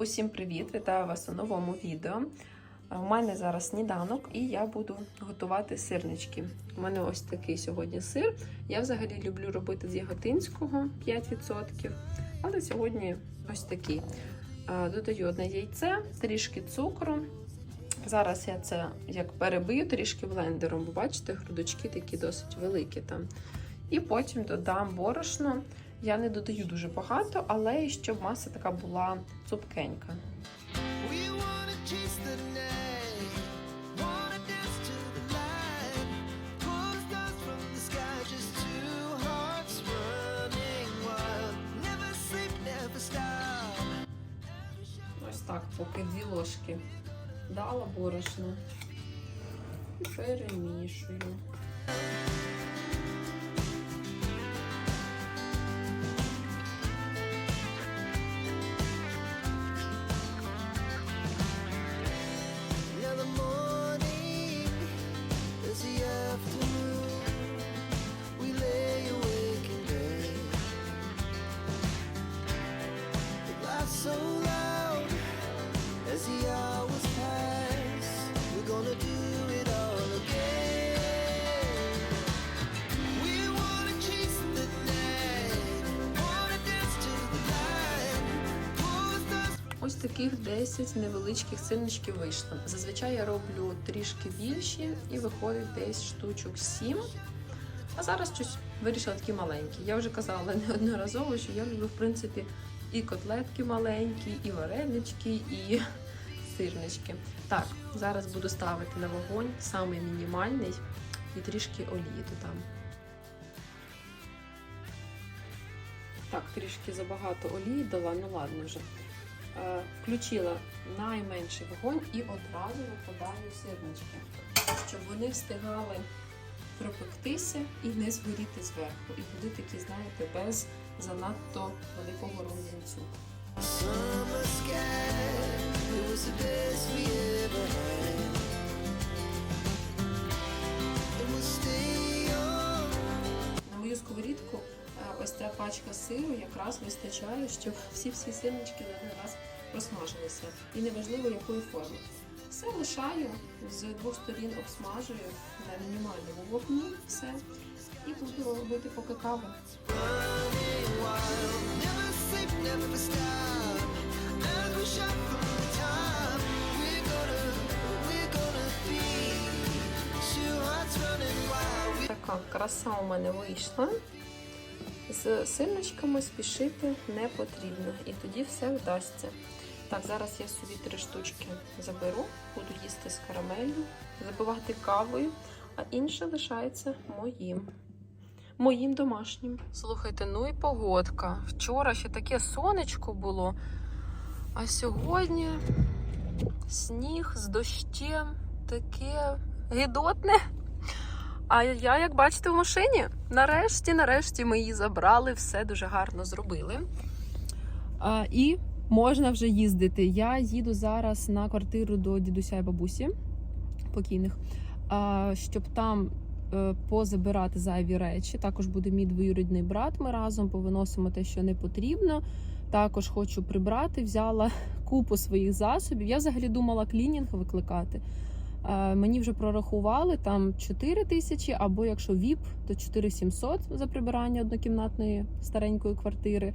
Усім привіт! Вітаю вас у новому відео. У мене зараз сніданок і я буду готувати сирнички. У мене ось такий сьогодні сир. Я взагалі люблю робити з яготинського 5%, але сьогодні ось такий. Е, Додаю одне яйце, трішки цукру. Зараз я це як перебию трішки блендером, бо бачите, грудочки такі досить великі там. І потім додам борошно. Я не додаю дуже багато, але і щоб маса така була цупкенька. Ось так, поки дві ложки дала борошно і перемішую. Ось таких 10 невеличких сирничків вийшло. Зазвичай я роблю трішки більші і виходить десь штучок 7. А зараз щось вирішила такі маленькі. Я вже казала неодноразово, що я люблю, в принципі, і котлетки маленькі, і варенички, і сирнички. Так, зараз буду ставити на вогонь самий мінімальний і трішки олії додам. Так, трішки забагато олії дала, ну ладно вже. Е, Включила найменший вогонь і одразу викладаю сирнички, щоб вони встигали пропектися і не згоріти зверху. І були такі, знаєте, без занадто великого рум'янцю. Summer sky, it was the best we ever had. На мою сковорідку е, ось ця пачка сиру якраз вистачає, щоб всі-всі сирнички за один раз просмажилися. І неважливо якої форми. Все лишаю, з двох сторін обсмажую на мінімальному вогні, все. І буду робити поки каву. Така краса у мене вийшла. З сирничками спішити не потрібно, і тоді все вдасться. Так, зараз я собі три штучки заберу, буду їсти з карамеллю, запивати кавою, а інше лишається моїм. Моїм домашнім. Слухайте, ну і погодка. Вчора ще таке сонечко було, а сьогодні сніг з дощем, таке гидотне. А я, як бачите, в машині. Нарешті, нарешті ми її забрали, все дуже гарно зробили. А, і можна вже їздити. Я їду зараз на квартиру до дідуся і бабусі покійних, а, щоб там позабирати зайві речі. Також буде мій двоюрідний брат. Ми разом повиносимо те, що не потрібно. Також хочу прибрати, взяла купу своїх засобів. Я взагалі думала клінінг викликати. Е, Мені вже прорахували там 4 тисячі, або якщо ВІП, то 4700 за прибирання однокімнатної старенької квартири.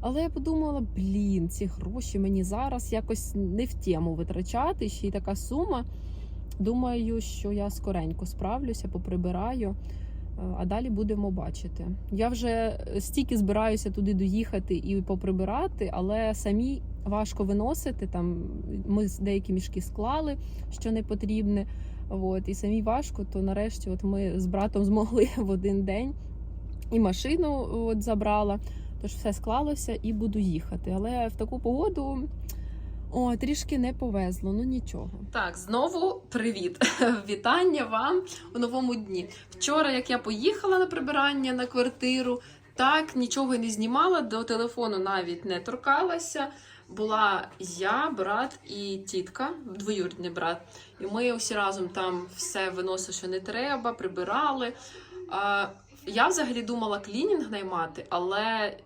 Але я подумала, блін, ці гроші мені зараз якось не в тему витрачати. Ще й така сума. Думаю, що я скоренько справлюся, поприбираю, е, а далі будемо бачити. Я вже стільки збираюся туди доїхати і поприбирати, але самі важко виносити. Там ми деякі мішки склали, що не потрібне. От, і самі важко, то нарешті от ми з братом змогли в один день і машину от, забрала. Тож все склалося і буду їхати. Але в таку погоду о, трішки не повезло, ну нічого. Так, знову привіт! Вітання вам у новому дні. Вчора, як я поїхала на прибирання на квартиру, так нічого не знімала, до телефону навіть не торкалася. Була я, брат і тітка, двоюрідний брат. І ми всі разом там все виносили, що не треба, прибирали. Я взагалі думала клінінг наймати, але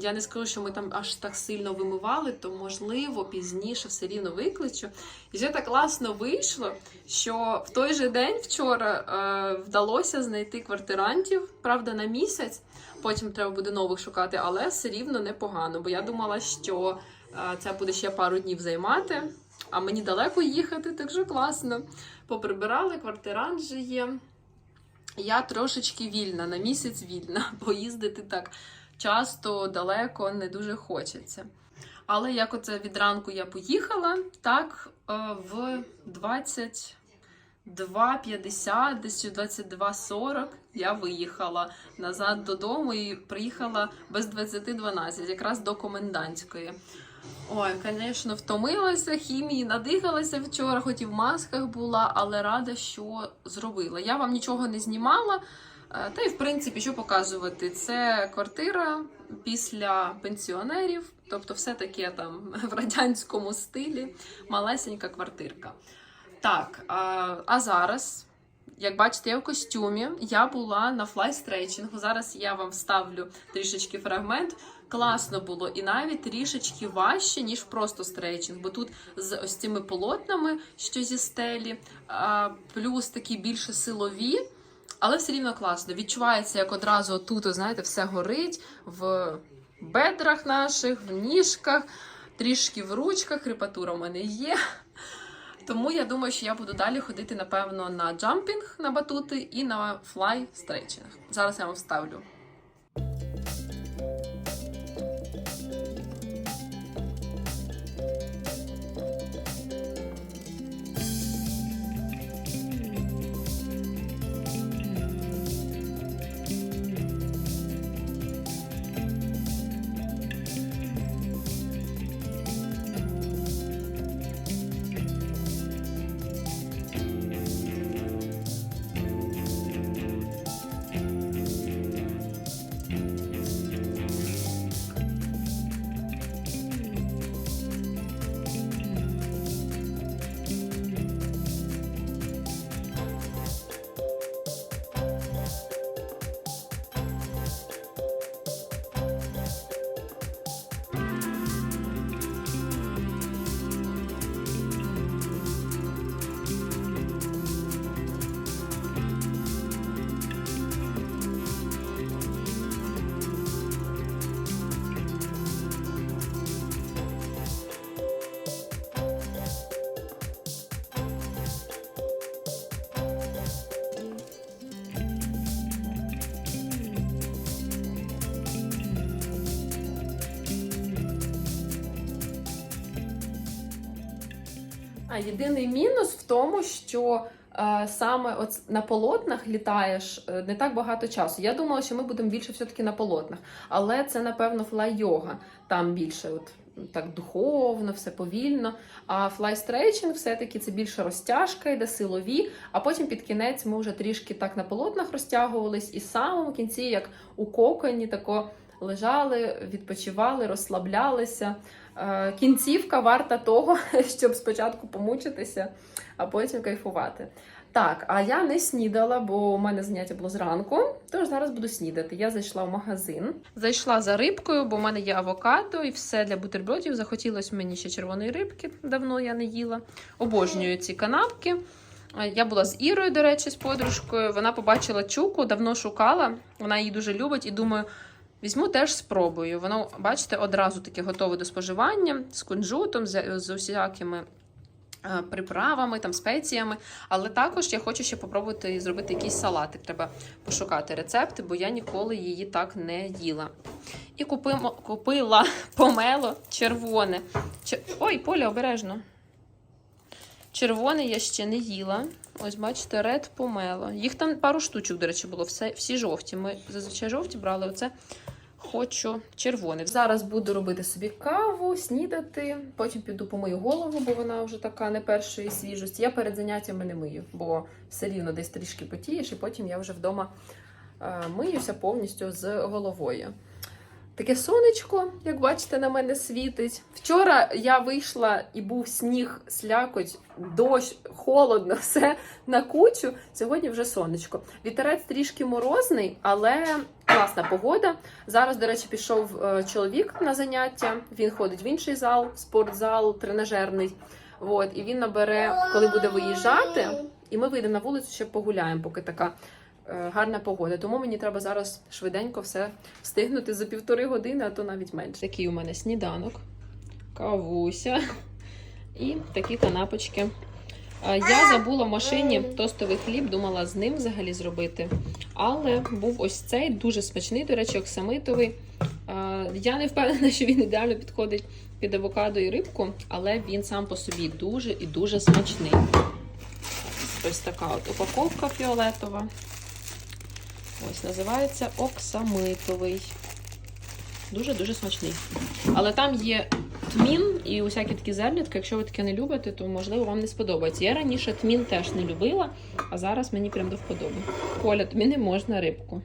Я не скажу, що ми там аж так сильно вимивали, то можливо пізніше все рівно викличу. І вже так класно вийшло, що в той же день вчора е, вдалося знайти квартирантів, правда, на місяць. Потім треба буде нових шукати, але все рівно непогано. Бо я думала, що е, це буде ще пару днів займати, а мені далеко їхати, так що класно. Поприбирали, квартирант же є. Я трошечки вільна, на місяць вільна, бо їздити так часто далеко не дуже хочеться. Але як оце від ранку я поїхала, так е, в 22.50, десь 22.40 я виїхала назад додому і приїхала без 20.12, якраз до комендантської. Ой, звісно, втомилася хімії, надихалася вчора, хоч і в масках була, але рада, що зробила. Я вам нічого не знімала. Е, Та й в принципі, що показувати? Це квартира після пенсіонерів, тобто все таке там в радянському стилі, малесенька квартирка. Так, а, а зараз, як бачите, я в костюмі. Я була на флай-стрейчингу. Зараз я вам вставлю трішечки фрагмент. Класно було і навіть трішечки важче, ніж просто стрейчинг, бо тут з ось цими полотнами, що зі стелі, плюс такі більше силові. Але все рівно класно. Відчувається, як одразу тут, знаєте, все горить в бедрах наших, в ніжках, трішки в ручках, крепатура в мене є. Тому я думаю, що я буду далі ходити, напевно, на джампінг на батути і на флай стрейчинг. Зараз я вам вставлю. Єдиний мінус в тому, що е, саме от на полотнах літаєш е, не так багато часу. Я думала, що ми будемо більше все-таки на полотнах, але це, напевно, флай-йога. Там більше от так духовно, все повільно. А флай-стрейчинг все-таки це більше розтяжка, йде силові, а потім під кінець ми вже трішки так на полотнах розтягувались, і в самому кінці, як у коконі, тако лежали, відпочивали, розслаблялися. Е, Кінцівка варта того, щоб спочатку помучитися, а потім кайфувати. Так, а я не снідала, бо у мене заняття було зранку, тож зараз буду снідати. Я зайшла в магазин. Зайшла за рибкою, бо в мене є авокадо і все для бутербродів. Захотілося мені ще червоної рибки, давно я не їла. Обожнюю ці канапки. Е, Я була з Ірою, до речі, з подружкою. Вона побачила чуку, давно шукала. Вона її дуже любить і думаю, візьму теж спробую. Воно, бачите, одразу таке готове до споживання з кунжутом, з, з усякими е, приправами, там, спеціями. Але також я хочу ще попробувати зробити якийсь салатик. Треба пошукати рецепти, бо я ніколи її так не їла. І купимо, купила помело червоне. Чер... Ой, Поля, обережно. Червоне я ще не їла. Ось, бачите, ред помело. Їх там пару штучок, до речі, було. Все, всі жовті. Ми зазвичай жовті брали. Оце хочу червоний. Зараз буду робити собі каву, снідати. Потім піду помию голову, бо вона вже така не першої свіжості. Я перед заняттями не мию, бо все рівно десь трішки потієш, і потім я вже вдома е, миюся повністю з головою. Таке сонечко, як бачите, на мене світить. Вчора я вийшла і був сніг, слякоть, дощ, холодно, все на кучу. Сьогодні вже сонечко. Вітерець трішки морозний, але класна погода. Зараз, до речі, пішов е, чоловік на заняття. Він ходить в інший зал, спортзал, тренажерний. От, і він набере, коли буде виїжджати, і ми вийдемо на вулицю, ще погуляємо, поки така гарна погода. Тому мені треба зараз швиденько все встигнути за півтори години, а то навіть менше. Такий у мене сніданок, кавуся і такі канапочки. Е, Я забула в машині тостовий хліб, думала з ним взагалі зробити. Але був ось цей дуже смачний, до речі, оксамитовий. Е, Я не впевнена, що він ідеально підходить під авокадо і рибку, але він сам по собі дуже і дуже смачний. Ось така от упаковка фіолетова. Ось називається оксамитовий. Дуже-дуже смачний. Але там є тмін і усякі такі зернятки. Якщо ви таке не любите, то можливо вам не сподобається. Я раніше тмін теж не любила, а зараз мені прям до вподоби. Коля, тобі не можна рибку.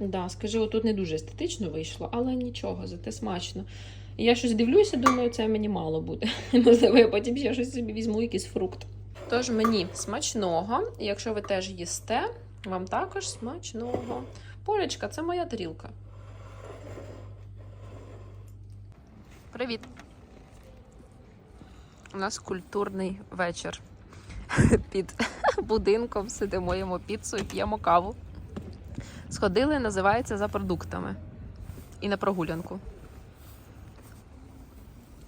Да, скажи, отут не дуже естетично вийшло, але нічого, зате смачно. Я щось дивлюся, думаю, це мені мало буде. Можливо, я потім ще щось собі візьму, якийсь фрукт. Тож мені смачного, якщо ви теж їсте, вам також смачного. Полечка, це моя тарілка. Привіт. У нас культурний вечір. Під будинком сидимо, їмо піцу і п'ємо каву. Сходили, називається за продуктами. І на прогулянку.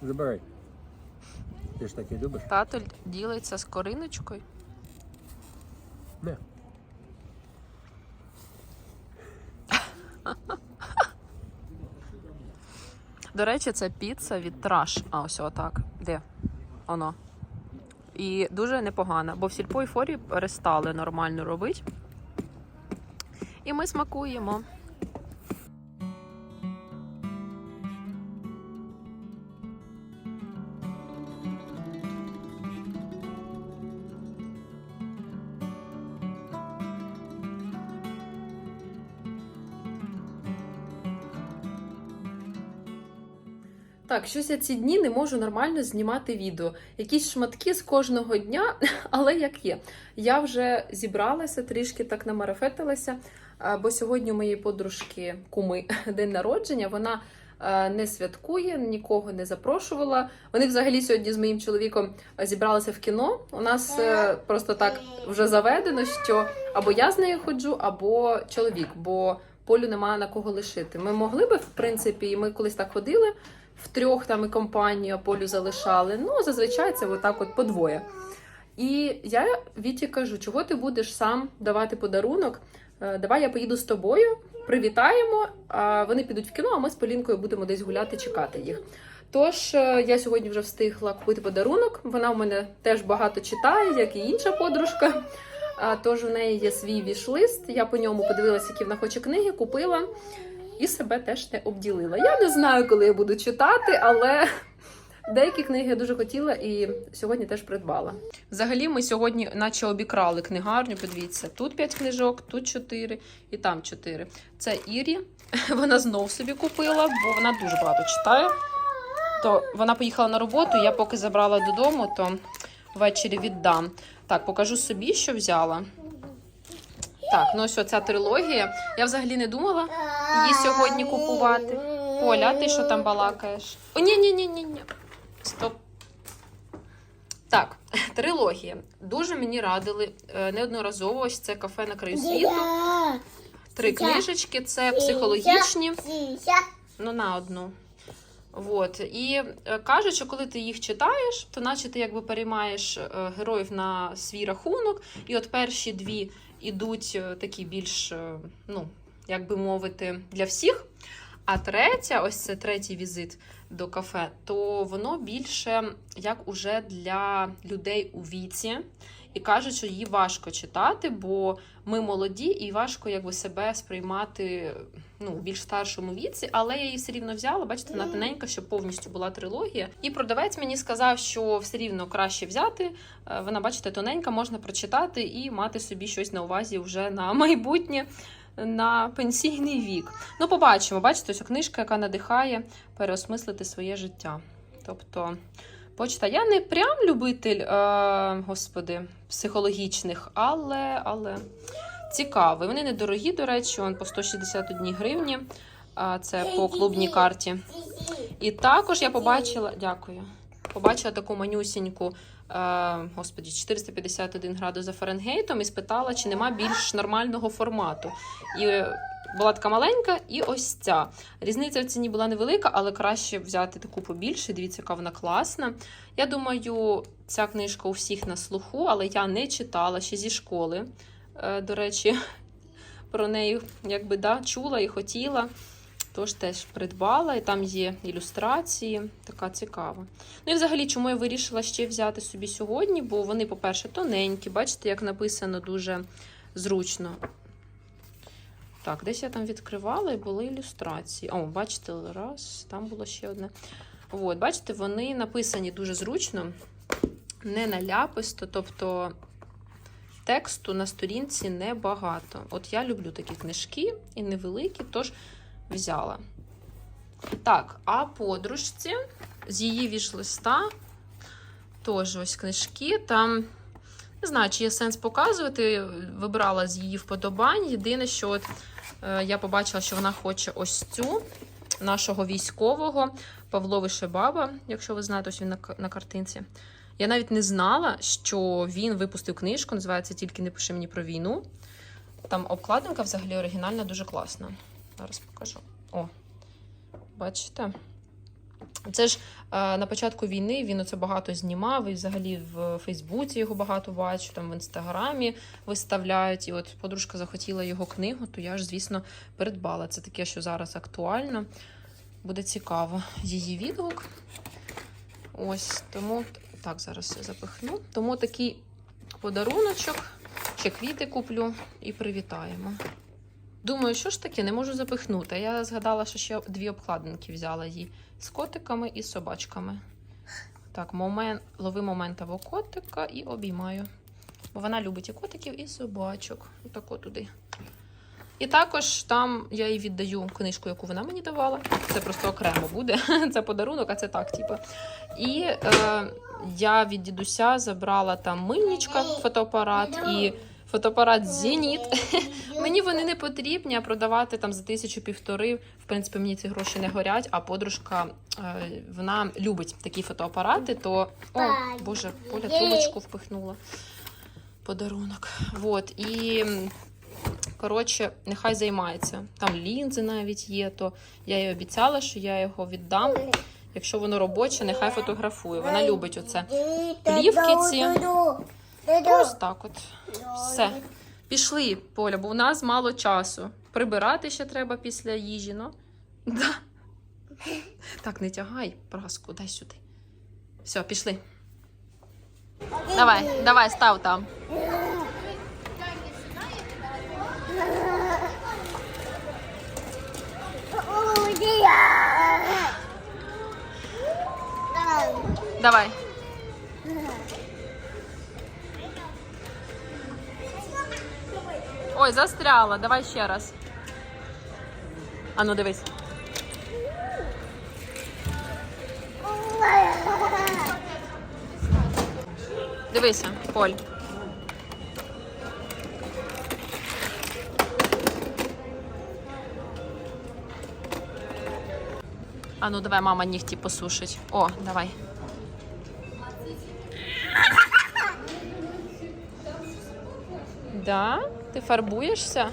Забирай. Ти ж таке любиш? Тато ділиться з кориночкою. Не. До речі, це піца від Траш. А ось отак. Де? Оно. І дуже непогана, бо в сільпо і форі перестали нормально робити. І ми смакуємо. Так, щось я ці дні не можу нормально знімати відео. Якісь шматки з кожного дня, але як є. Я вже зібралася, трішки так намарафетилася, бо сьогодні у моєї подружки куми день народження. Вона не святкує, нікого не запрошувала. Вони взагалі сьогодні з моїм чоловіком зібралися в кіно. У нас е, просто так вже заведено, що або я з нею ходжу, або чоловік, бо полю немає на кого лишити. Ми могли би, в принципі, і ми колись так ходили в трьох там і компанію, а полю залишали. Ну, зазвичай це отак от по двоє. І я Віті кажу, чого ти будеш сам давати подарунок? Е, Давай я поїду з тобою, привітаємо. А вони підуть в кіно, а ми з Полінкою будемо десь гуляти, чекати їх. Тож е, я сьогодні вже встигла купити подарунок. Вона у мене теж багато читає, як і інша подружка. Тож у неї є свій віш-лист. Я по ньому подивилася, які вона хоче книги, купила і себе теж не обділила. Я не знаю, коли я буду читати, але деякі книги я дуже хотіла і сьогодні теж придбала. Взагалі, ми сьогодні, наче обікрали книгарню. Подивіться, тут 5 книжок, тут 4 і там 4. Це Ірі. Вона знов собі купила, бо вона дуже багато читає. То вона поїхала на роботу, я поки забрала додому, то ввечері віддам. Так, покажу собі, що взяла. Так, ну ось оця трилогія. Я взагалі не думала її сьогодні купувати. Оля, ти що там балакаєш? О, ні, ні, ні, ні, ні. Стоп. Так, трилогія. Дуже мені радили е, неодноразово. Ось це кафе на краю світу. Три книжечки, це психологічні. Ну, на одну. Вот. І е, кажуть, що коли ти їх читаєш, то наче ти якби переймаєш е, героїв на свій рахунок, і от перші дві ідуть е, такі більш, е, ну, як би мовити, для всіх. А третя, ось це третій візит до кафе, то воно більше як уже для людей у віці. І кажуть, що її важко читати, бо ми молоді і важко якби себе сприймати ну, у більш старшому віці, але я її все рівно взяла. Бачите, вона тоненька, щоб повністю була трилогія. І продавець мені сказав, що все рівно краще взяти. Е, Вона, бачите, тоненька, можна прочитати і мати собі щось на увазі вже на майбутнє. на пенсійний вік. Ну, побачимо, бачите, ось книжка, яка надихає переосмислити своє життя. Тобто, почта. Я не прям любитель, е, господи, психологічних, але, але цікавий. Вони недорогі, до речі, он по 161 гривні. А це по клубній карті. І також я побачила, дякую. Побачила таку манюсіньку, е, господі, 451 градус за Фаренгейтом і спитала, чи нема більш нормального формату. І була така маленька, і ось ця. Різниця в ціні була невелика, але краще взяти таку побільше. Дивіться, яка вона класна. Я думаю, ця книжка у всіх на слуху, але я не читала ще зі школи. Е, До речі, про неї якби да, чула і хотіла. Тож теж придбала, і там є ілюстрації, така цікава. Ну і взагалі, чому я вирішила ще взяти собі сьогодні? Бо вони, по-перше, тоненькі, бачите, як написано дуже зручно. Так, десь я там відкривала і були ілюстрації. О, бачите, раз, там було ще одне. От, бачите, вони написані дуже зручно, не наляписто, тобто тексту на сторінці небагато. От я люблю такі книжки і невеликі, тож взяла. Так, а подружці з її віш-листа теж ось книжки. Там не знаю, чи є сенс показувати. Вибрала з її вподобань. Єдине, що от, е, я побачила, що вона хоче ось цю нашого військового Павло Вишебаба, якщо ви знаєте, ось він на, на картинці. Я навіть не знала, що він випустив книжку, називається Тільки не пиши мені про війну. Там обкладинка взагалі оригінальна, дуже класна. Зараз покажу. О, бачите? Це ж е, на початку війни він оце багато знімав, і взагалі в Фейсбуці його багато бачу, там в інстаграмі виставляють. І от подружка захотіла його книгу, то я ж, звісно, придбала. Це таке, що зараз актуально. Буде цікаво її відгук. Ось тому так, зараз я запихну. Тому такий подаруночок. Ще квіти куплю і привітаємо. Думаю, що ж таке, не можу запихнути. Я згадала, що ще дві обкладинки взяла їй з котиками і з собачками. Так, момент, лови момент котика і обіймаю. Бо вона любить і котиків, і собачок. Отако туди. І також там я їй віддаю книжку, яку вона мені давала. Це просто окремо буде. Це подарунок, а це так, типу. І е, я від дідуся забрала там мильничка, фотоапарат і фотоапарат Зеніт. Мені вони не потрібні, а продавати там за тисячу півтори. В принципі, мені ці гроші не горять. А подружка е, вона любить такі фотоапарати. То о, боже, Поля трубочку впихнула. Подарунок. Вот. І коротше, нехай займається. Там лінзи навіть є, то я їй обіцяла, що я його віддам. Якщо воно робоче, нехай фотографує. Вона любить оце. Плівки ці. Ось так от. Все. Пішли, Поля, бо у нас мало часу. Прибирати ще треба після їжі, ну. Да. Так, не тягай праску, дай сюди. Все, пішли. Давай, давай, став там. Давай. Ой, застряла. Давай ще раз. А ну дивись. Дивися, Поль. А ну давай, мама нігті посушить. О, давай. Да? Ти фарбуєшся?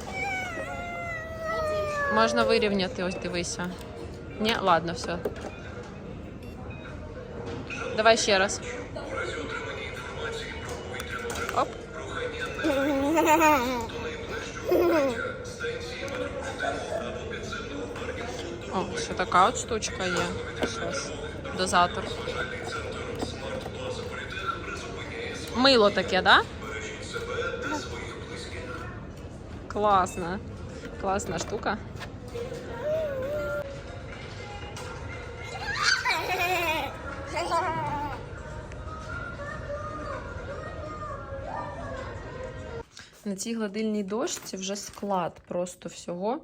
Можна вирівняти, ось дивися. Ні, ладно, все. Давай ще раз. Оп. О, ще така от штучка є. Щас. Дозатор. Мило таке, да? Класна. Класна штука. На цій гладильній дошці вже склад просто всього.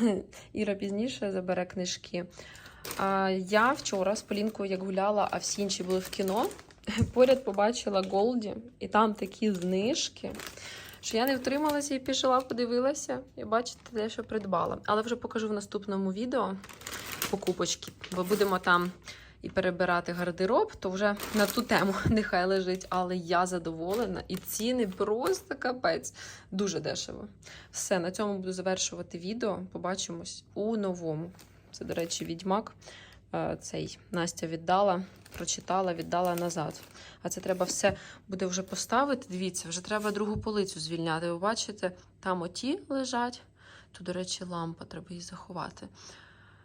Іра пізніше забере книжки. Я вчора з Полінкою як гуляла, а всі інші були в кіно. Поряд побачила Голді, і там такі знижки, що я не втрималася і пішла, подивилася, і бачите, дещо придбала. Але вже покажу в наступному відео покупочки, бо будемо там і перебирати гардероб, то вже на ту тему нехай лежить. Але я задоволена, і ціни просто капець. Дуже дешево. Все, на цьому буду завершувати відео. Побачимось у новому. Це, до речі, відьмак. Е, Цей Настя віддала, прочитала, віддала назад. А це треба все буде вже поставити. Дивіться, вже треба другу полицю звільняти. Ви бачите, там оті лежать. Тут, до речі, лампа, треба її заховати.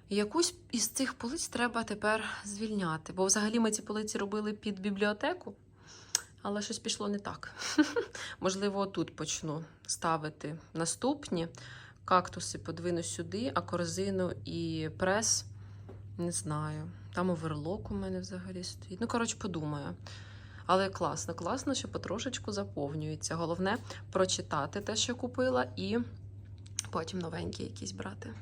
Якусь із цих полиць треба тепер звільняти. Бо взагалі ми ці полиці робили під бібліотеку, але щось пішло не так. Можливо, тут почну ставити наступні. Кактуси подвину сюди, а корзину і прес не знаю. Там оверлок у мене взагалі стоїть. Ну, коротше, подумаю. Але класно, класно, що потрошечку заповнюється. Головне прочитати те, що купила, і потім новенькі якісь брати.